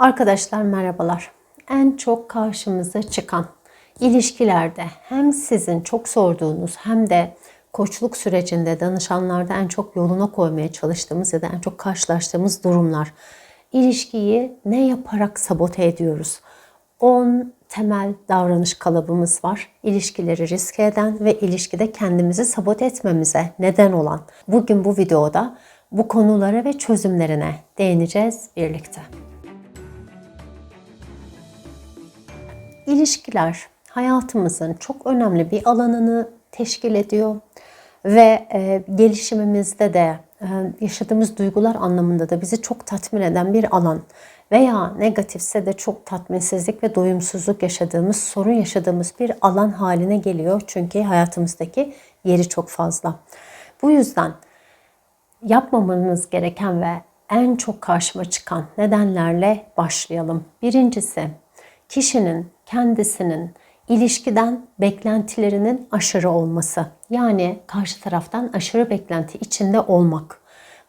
Arkadaşlar merhabalar. En çok karşımıza çıkan ilişkilerde hem sizin çok sorduğunuz hem de koçluk sürecinde danışanlarda en çok yoluna koymaya çalıştığımız ya da en çok karşılaştığımız durumlar. İlişkiyi ne yaparak sabote ediyoruz? 10 temel davranış kalıbımız var. İlişkileri riske eden ve ilişkide kendimizi sabote etmemize neden olan. Bugün bu videoda bu konulara ve çözümlerine değineceğiz birlikte. İlişkiler hayatımızın çok önemli bir alanını teşkil ediyor ve e, gelişimimizde de e, yaşadığımız duygular anlamında da bizi çok tatmin eden bir alan veya negatifse de çok tatminsizlik ve doyumsuzluk yaşadığımız, sorun yaşadığımız bir alan haline geliyor. Çünkü hayatımızdaki yeri çok fazla. Bu yüzden yapmamamız gereken ve en çok karşıma çıkan nedenlerle başlayalım. Birincisi kişinin kendisinin ilişkiden beklentilerinin aşırı olması. Yani karşı taraftan aşırı beklenti içinde olmak.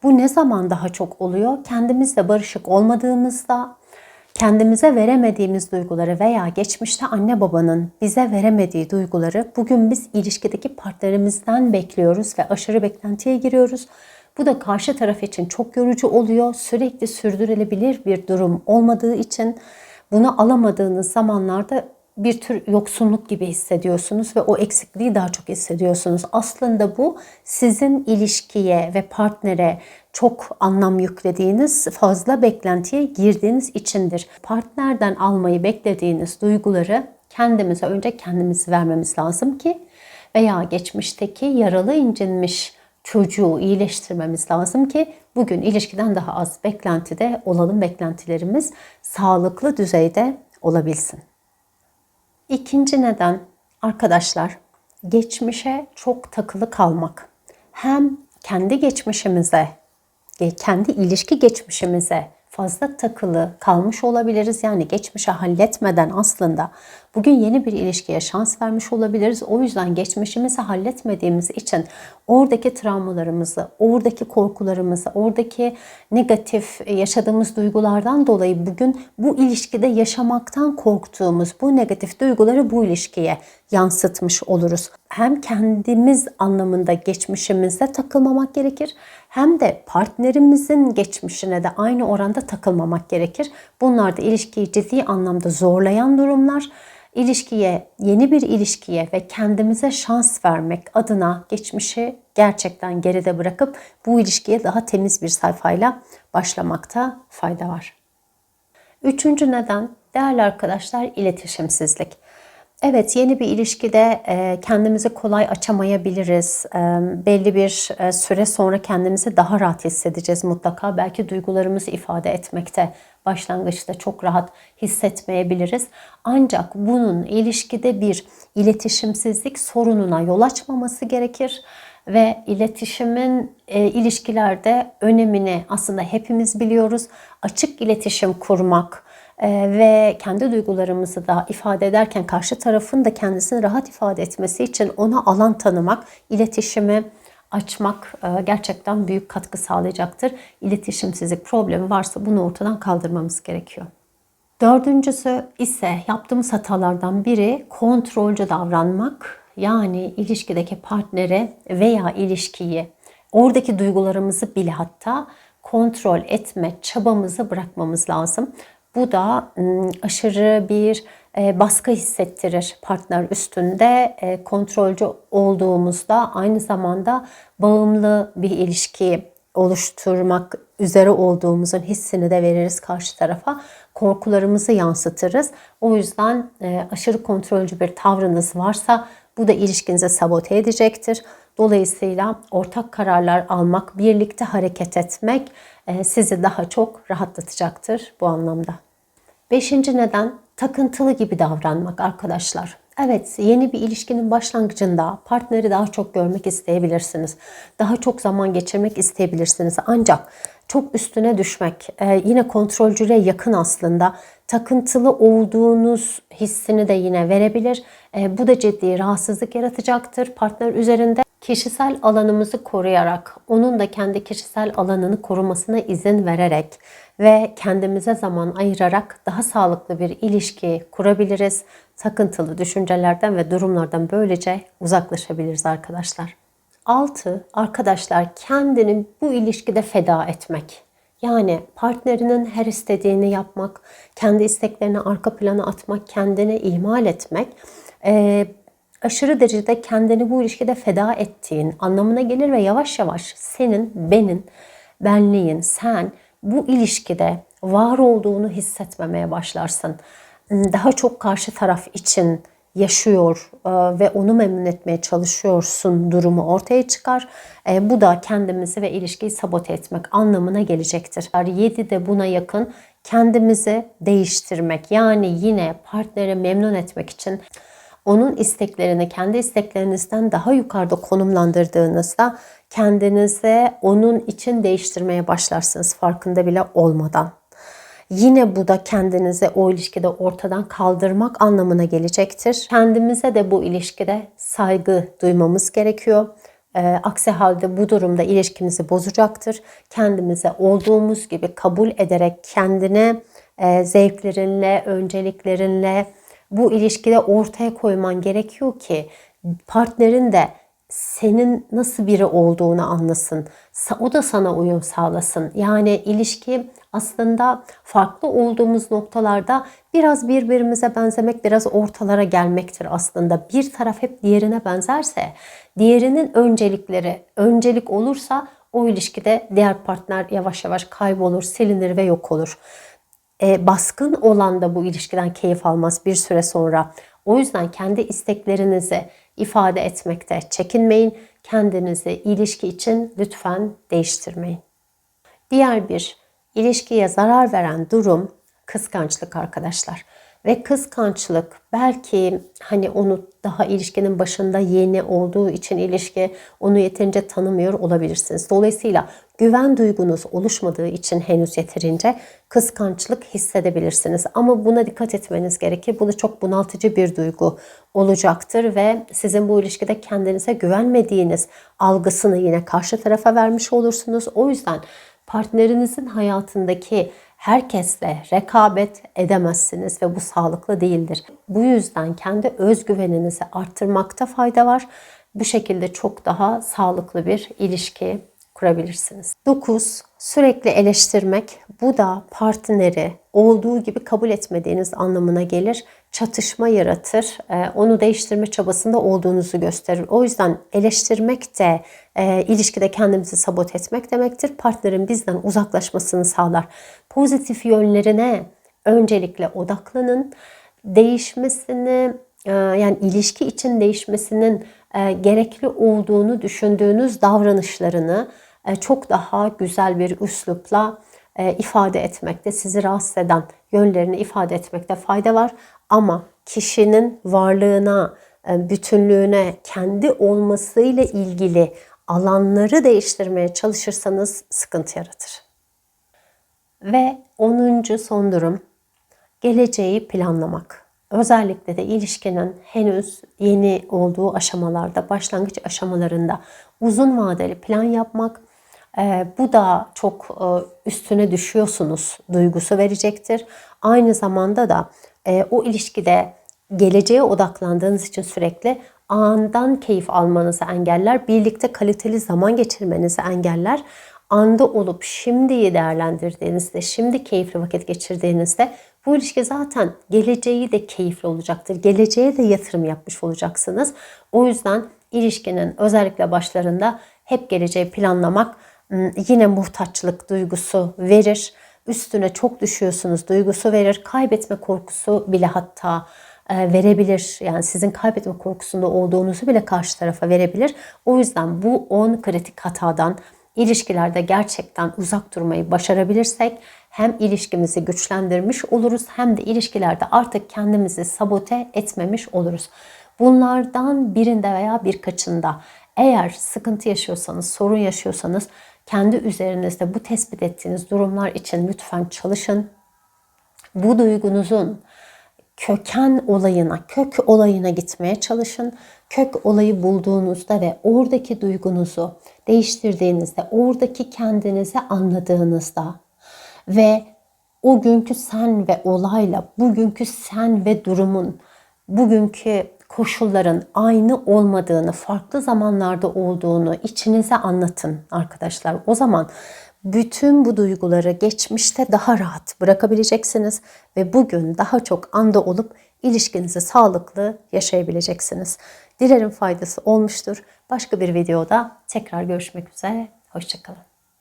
Bu ne zaman daha çok oluyor? Kendimizle barışık olmadığımızda, kendimize veremediğimiz duyguları veya geçmişte anne babanın bize veremediği duyguları bugün biz ilişkideki partnerimizden bekliyoruz ve aşırı beklentiye giriyoruz. Bu da karşı taraf için çok yorucu oluyor. Sürekli sürdürülebilir bir durum olmadığı için bunu alamadığınız zamanlarda bir tür yoksunluk gibi hissediyorsunuz ve o eksikliği daha çok hissediyorsunuz. Aslında bu sizin ilişkiye ve partnere çok anlam yüklediğiniz, fazla beklentiye girdiğiniz içindir. Partnerden almayı beklediğiniz duyguları kendimize önce kendimiz vermemiz lazım ki veya geçmişteki yaralı incinmiş çocuğu iyileştirmemiz lazım ki bugün ilişkiden daha az beklentide olalım, beklentilerimiz sağlıklı düzeyde olabilsin. İkinci neden arkadaşlar geçmişe çok takılı kalmak. Hem kendi geçmişimize, kendi ilişki geçmişimize fazla takılı kalmış olabiliriz. Yani geçmişe halletmeden aslında bugün yeni bir ilişkiye şans vermiş olabiliriz. O yüzden geçmişimizi halletmediğimiz için oradaki travmalarımızı, oradaki korkularımızı, oradaki negatif yaşadığımız duygulardan dolayı bugün bu ilişkide yaşamaktan korktuğumuz bu negatif duyguları bu ilişkiye yansıtmış oluruz. Hem kendimiz anlamında geçmişimize takılmamak gerekir hem de partnerimizin geçmişine de aynı oranda takılmamak gerekir. Bunlar da ilişkiyi ciddi anlamda zorlayan durumlar. İlişkiye, yeni bir ilişkiye ve kendimize şans vermek adına geçmişi gerçekten geride bırakıp bu ilişkiye daha temiz bir sayfayla başlamakta fayda var. Üçüncü neden değerli arkadaşlar iletişimsizlik. Evet yeni bir ilişkide e, kendimizi kolay açamayabiliriz. E, belli bir e, süre sonra kendimizi daha rahat hissedeceğiz mutlaka. Belki duygularımızı ifade etmekte başlangıçta çok rahat hissetmeyebiliriz. Ancak bunun ilişkide bir iletişimsizlik sorununa yol açmaması gerekir ve iletişimin ilişkilerde önemini aslında hepimiz biliyoruz. Açık iletişim kurmak, ve kendi duygularımızı da ifade ederken karşı tarafın da kendisini rahat ifade etmesi için ona alan tanımak, iletişimi açmak e, gerçekten büyük katkı sağlayacaktır. İletişimsizlik problemi varsa bunu ortadan kaldırmamız gerekiyor. Dördüncüsü ise yaptığımız hatalardan biri kontrolcü davranmak. Yani ilişkideki partnere veya ilişkiyi, oradaki duygularımızı bile hatta kontrol etme çabamızı bırakmamız lazım. Bu da aşırı bir e, baskı hissettirir partner üstünde. E, kontrolcü olduğumuzda aynı zamanda bağımlı bir ilişki oluşturmak üzere olduğumuzun hissini de veririz karşı tarafa. Korkularımızı yansıtırız. O yüzden e, aşırı kontrolcü bir tavrınız varsa bu da ilişkinizi sabote edecektir. Dolayısıyla ortak kararlar almak, birlikte hareket etmek e, sizi daha çok rahatlatacaktır bu anlamda. Beşinci neden takıntılı gibi davranmak arkadaşlar. Evet, yeni bir ilişkinin başlangıcında partneri daha çok görmek isteyebilirsiniz. Daha çok zaman geçirmek isteyebilirsiniz. Ancak çok üstüne düşmek, e, yine kontrolcüye yakın aslında takıntılı olduğunuz hissini de yine verebilir. E, bu da ciddi rahatsızlık yaratacaktır partner üzerinde. Kişisel alanımızı koruyarak, onun da kendi kişisel alanını korumasına izin vererek ve kendimize zaman ayırarak daha sağlıklı bir ilişki kurabiliriz. Takıntılı düşüncelerden ve durumlardan böylece uzaklaşabiliriz arkadaşlar. 6. Arkadaşlar kendini bu ilişkide feda etmek. Yani partnerinin her istediğini yapmak, kendi isteklerini arka plana atmak, kendini ihmal etmek e, aşırı derecede kendini bu ilişkide feda ettiğin anlamına gelir ve yavaş yavaş senin, benim, benliğin, sen bu ilişkide var olduğunu hissetmemeye başlarsın. Daha çok karşı taraf için yaşıyor e, ve onu memnun etmeye çalışıyorsun durumu ortaya çıkar. E, bu da kendimizi ve ilişkiyi sabote etmek anlamına gelecektir. 7 de buna yakın kendimizi değiştirmek yani yine partneri memnun etmek için onun isteklerini kendi isteklerinizden daha yukarıda konumlandırdığınızda kendinize onun için değiştirmeye başlarsınız farkında bile olmadan. Yine bu da kendinize o ilişkide ortadan kaldırmak anlamına gelecektir. Kendimize de bu ilişkide saygı duymamız gerekiyor. E, aksi halde bu durumda ilişkimizi bozacaktır. Kendimize olduğumuz gibi kabul ederek kendine e, zevklerinle, önceliklerinle bu ilişkide ortaya koyman gerekiyor ki partnerin de senin nasıl biri olduğunu anlasın. O da sana uyum sağlasın. Yani ilişki aslında farklı olduğumuz noktalarda biraz birbirimize benzemek, biraz ortalara gelmektir aslında. Bir taraf hep diğerine benzerse, diğerinin öncelikleri öncelik olursa o ilişkide diğer partner yavaş yavaş kaybolur, silinir ve yok olur. E, baskın olan da bu ilişkiden keyif almaz bir süre sonra. O yüzden kendi isteklerinizi ifade etmekte çekinmeyin. Kendinizi ilişki için lütfen değiştirmeyin. Diğer bir ilişkiye zarar veren durum kıskançlık arkadaşlar. Ve kıskançlık belki hani onu daha ilişkinin başında yeni olduğu için ilişki onu yeterince tanımıyor olabilirsiniz. Dolayısıyla güven duygunuz oluşmadığı için henüz yeterince kıskançlık hissedebilirsiniz. Ama buna dikkat etmeniz gerekir. Bu da çok bunaltıcı bir duygu olacaktır ve sizin bu ilişkide kendinize güvenmediğiniz algısını yine karşı tarafa vermiş olursunuz. O yüzden partnerinizin hayatındaki herkesle rekabet edemezsiniz ve bu sağlıklı değildir. Bu yüzden kendi özgüveninizi arttırmakta fayda var. Bu şekilde çok daha sağlıklı bir ilişki kurabilirsiniz. 9. Sürekli eleştirmek. Bu da partneri olduğu gibi kabul etmediğiniz anlamına gelir. Çatışma yaratır. Ee, onu değiştirme çabasında olduğunuzu gösterir. O yüzden eleştirmek de e, ilişkide kendimizi sabot etmek demektir. Partnerin bizden uzaklaşmasını sağlar. Pozitif yönlerine öncelikle odaklanın. Değişmesini e, yani ilişki için değişmesinin e, gerekli olduğunu düşündüğünüz davranışlarını çok daha güzel bir üslupla ifade etmekte, sizi rahatsız eden yönlerini ifade etmekte fayda var. Ama kişinin varlığına, e, bütünlüğüne, kendi olmasıyla ilgili alanları değiştirmeye çalışırsanız sıkıntı yaratır. Ve 10. son durum geleceği planlamak. Özellikle de ilişkinin henüz yeni olduğu aşamalarda, başlangıç aşamalarında uzun vadeli plan yapmak, bu da çok e, üstüne düşüyorsunuz duygusu verecektir. Aynı zamanda da e, o ilişkide geleceğe odaklandığınız için sürekli andan keyif almanızı engeller. Birlikte kaliteli zaman geçirmenizi engeller. Anda olup şimdiyi değerlendirdiğinizde, şimdi keyifli vakit geçirdiğinizde bu ilişki zaten geleceği de keyifli olacaktır. Geleceğe de yatırım yapmış olacaksınız. O yüzden ilişkinin özellikle başlarında hep geleceği planlamak yine muhtaçlık duygusu verir. Üstüne çok düşüyorsunuz duygusu verir. Kaybetme korkusu bile hatta e, verebilir. Yani sizin kaybetme korkusunda olduğunuzu bile karşı tarafa verebilir. O yüzden bu 10 kritik hatadan ilişkilerde gerçekten uzak durmayı başarabilirsek hem ilişkimizi güçlendirmiş oluruz hem de ilişkilerde artık kendimizi sabote etmemiş oluruz. Bunlardan birinde veya birkaçında eğer sıkıntı yaşıyorsanız, sorun yaşıyorsanız kendi üzerinizde bu tespit ettiğiniz durumlar için lütfen çalışın. Bu duygunuzun köken olayına, kök olayına gitmeye çalışın. Kök olayı bulduğunuzda ve oradaki duygunuzu değiştirdiğinizde, oradaki kendinizi anladığınızda ve o günkü sen ve olayla bugünkü sen ve durumun, bugünkü koşulların aynı olmadığını, farklı zamanlarda olduğunu içinize anlatın arkadaşlar. O zaman bütün bu duyguları geçmişte daha rahat bırakabileceksiniz ve bugün daha çok anda olup ilişkinizi sağlıklı yaşayabileceksiniz. Dilerim faydası olmuştur. Başka bir videoda tekrar görüşmek üzere. Hoşçakalın.